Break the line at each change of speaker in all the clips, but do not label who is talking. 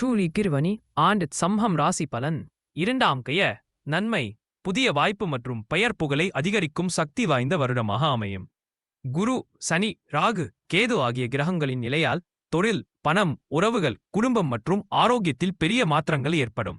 சூழி கிருவனி ஆண்டு சம்ஹம் ராசி பலன். இரண்டாம் கைய நன்மை புதிய வாய்ப்பு மற்றும் பெயர் புகழை அதிகரிக்கும் சக்தி வாய்ந்த வருடமாக அமையும். குரு சனி ராகு கேது ஆகிய கிரகங்களின் நிலையால் தொழில் பணம் உறவுகள் குடும்பம் மற்றும் ஆரோக்கியத்தில் பெரிய மாற்றங்கள் ஏற்படும்.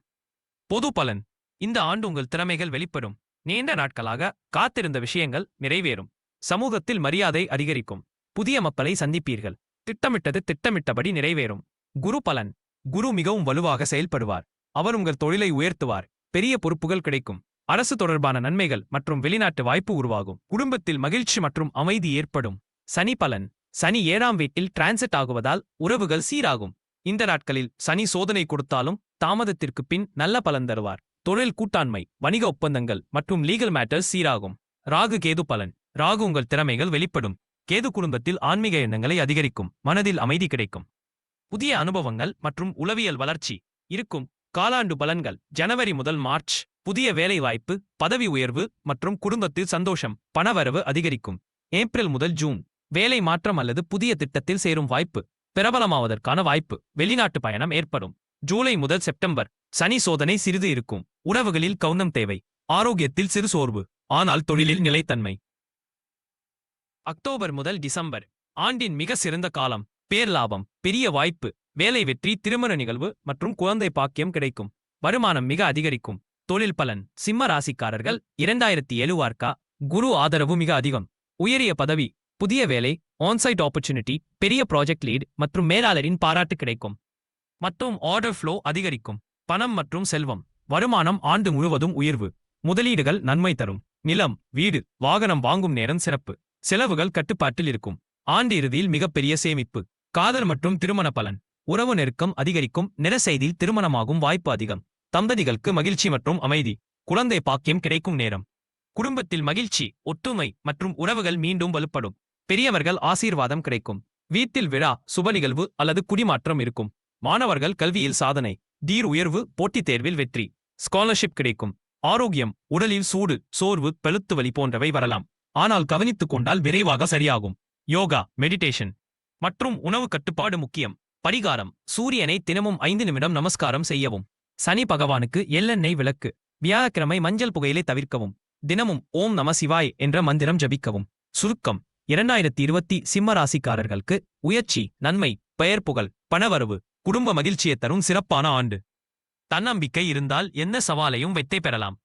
பொது பலன் இந்த ஆண்டு உங்கள் திறமைகள் வெளிப்படும். நீண்ட நாட்களாக காத்திருந்த விஷயங்கள் நிறைவேறும். சமூகத்தில் மரியாதை அதிகரிக்கும். புதிய மக்களை சந்திப்பீர்கள். திட்டமிட்டது திட்டமிட்டபடி நிறைவேறும். குரு பலன் குரு மிகவும் வலுவாக செயல்படுவார். அவர் உங்கள் தொழிலை உயர்த்துவார். பெரிய பொறுப்புகள் கிடைக்கும். அரசு தொடர்பான நன்மைகள் மற்றும் வெளிநாட்டு வாய்ப்பு உருவாகும். குடும்பத்தில் மகிழ்ச்சி மற்றும் அமைதி ஏற்படும். சனி பலன். சனி ஏழாம் வீட்டில் டிரான்சிட் ஆகுவதால் உறவுகள் சீராகும். இந்த நாட்களில் சனி சோதனை கொடுத்தாலும் தாமதத்திற்கு பின் நல்ல பலன் தருவார். தொழில் கூட்டாண்மை வணிக ஒப்பந்தங்கள் மற்றும் லீகல் மேட்டர்ஸ் சீராகும். ராகு கேது பலன். ராகு உங்கள் திறமைகள் வெளிப்படும். கேது குடும்பத்தில் ஆன்மீக எண்ணங்களை அதிகரிக்கும். மனதில் அமைதி கிடைக்கும். புதிய அனுபவங்கள் மற்றும் உளவியல் வளர்ச்சி இருக்கும் காலாண்டு பலன்கள். ஜனவரி முதல் மார்ச் புதிய வேலைவாய்ப்பு பதவி உயர்வு மற்றும் குடும்பத்தில் சந்தோஷம் பணவரவு அதிகரிக்கும். ஏப்ரல் முதல் ஜூன் வேலை மாற்றம் அல்லது புதிய திட்டத்தில் சேரும் வாய்ப்பு பிரபலமாவதற்கான வாய்ப்பு வெளிநாட்டு பயணம் ஏற்படும். ஜூலை முதல் செப்டம்பர் சனி சோதனை சிறிது இருக்கும். உறவுகளில் கவுனம் தேவை ஆரோக்கியத்தில் சிறு சோர்வு ஆனால் தொழிலில் நிலைத்தன்மை. அக்டோபர் முதல் டிசம்பர் ஆண்டின் மிக சிறந்த காலம் பேர் லாபம் பெரிய வாய்ப்பு வேலை வெற்றி திருமண நிகழ்வு மற்றும் குழந்தை பாக்கியம் கிடைக்கும். வருமானம் மிக அதிகரிக்கும். தொழில் பலன் சிம்ம ராசிக்காரர்கள் இரண்டாயிரத்தி எழுவார்க்கா குரு ஆதரவு மிக அதிகம். உயரிய பதவி புதிய வேலை ஆன்சைட் ஆப்பர்ச்சுனிட்டி பெரிய ப்ராஜெக்ட் லீட் மற்றும் மேலாளரின் பாராட்டு கிடைக்கும். மற்றும் ஆர்டர் ஃப்ளோ அதிகரிக்கும். பணம் மற்றும் செல்வம் வருமானம் ஆண்டு முழுவதும் உயர்வு. முதலீடுகள் நன்மை தரும். நிலம் வீடு வாகனம் வாங்கும் நேரம் சிறப்பு. செலவுகள் கட்டுப்பாட்டில் இருக்கும். ஆண்டு இறுதியில் மிகப்பெரிய சேமிப்பு. காதல் மற்றும் திருமண பலன். உறவு நெருக்கம் அதிகரிக்கும் நிறசெய்தியில் திருமணமாகும் வாய்ப்பு அதிகம். தம்பதிகளுக்கு மகிழ்ச்சி மற்றும் அமைதி. குழந்தை பாக்கியம் கிடைக்கும் நேரம். குடும்பத்தில் மகிழ்ச்சி ஒற்றுமை மற்றும் உறவுகள் மீண்டும் வலுப்படும். பெரியவர்கள் ஆசீர்வாதம் கிடைக்கும். வீட்டில் விழா சுப நிகழ்வு அல்லது குடிமாற்றம் இருக்கும். மாணவர்கள் கல்வியில் சாதனை தீர் உயர்வு போட்டித் தேர்வில் வெற்றி. ஸ்காலர்ஷிப் கிடைக்கும். ஆரோக்கியம் உடலில் சூடு சோர்வு பெழுத்து வலி போன்றவை வரலாம். ஆனால் கவனித்துக் கொண்டால் விரைவாக சரியாகும். யோகா மெடிடேஷன். மற்றும் உணவு கட்டுப்பாடு முக்கியம். பரிகாரம். சூரியனை தினமும் ஐந்து நிமிடம் நமஸ்காரம் செய்யவும். சனி பகவானுக்கு எள்ளெண்ணெய் விளக்கு. வியாழக்கிழமை மஞ்சள் புகையிலை தவிர்க்கவும். தினமும் ஓம் நம சிவாய் என்ற மந்திரம் ஜபிக்கவும். சுருக்கம். இரண்டாயிரத்தி இருபத்தி சிம்ம ராசிக்காரர்களுக்கு உயர்ச்சி நன்மை பெயர் புகழ் பணவரவு குடும்ப மகிழ்ச்சியை தரும் சிறப்பான ஆண்டு. தன்னம்பிக்கை இருந்தால் என்ன சவாலையும் வெற்றி பெறலாம்.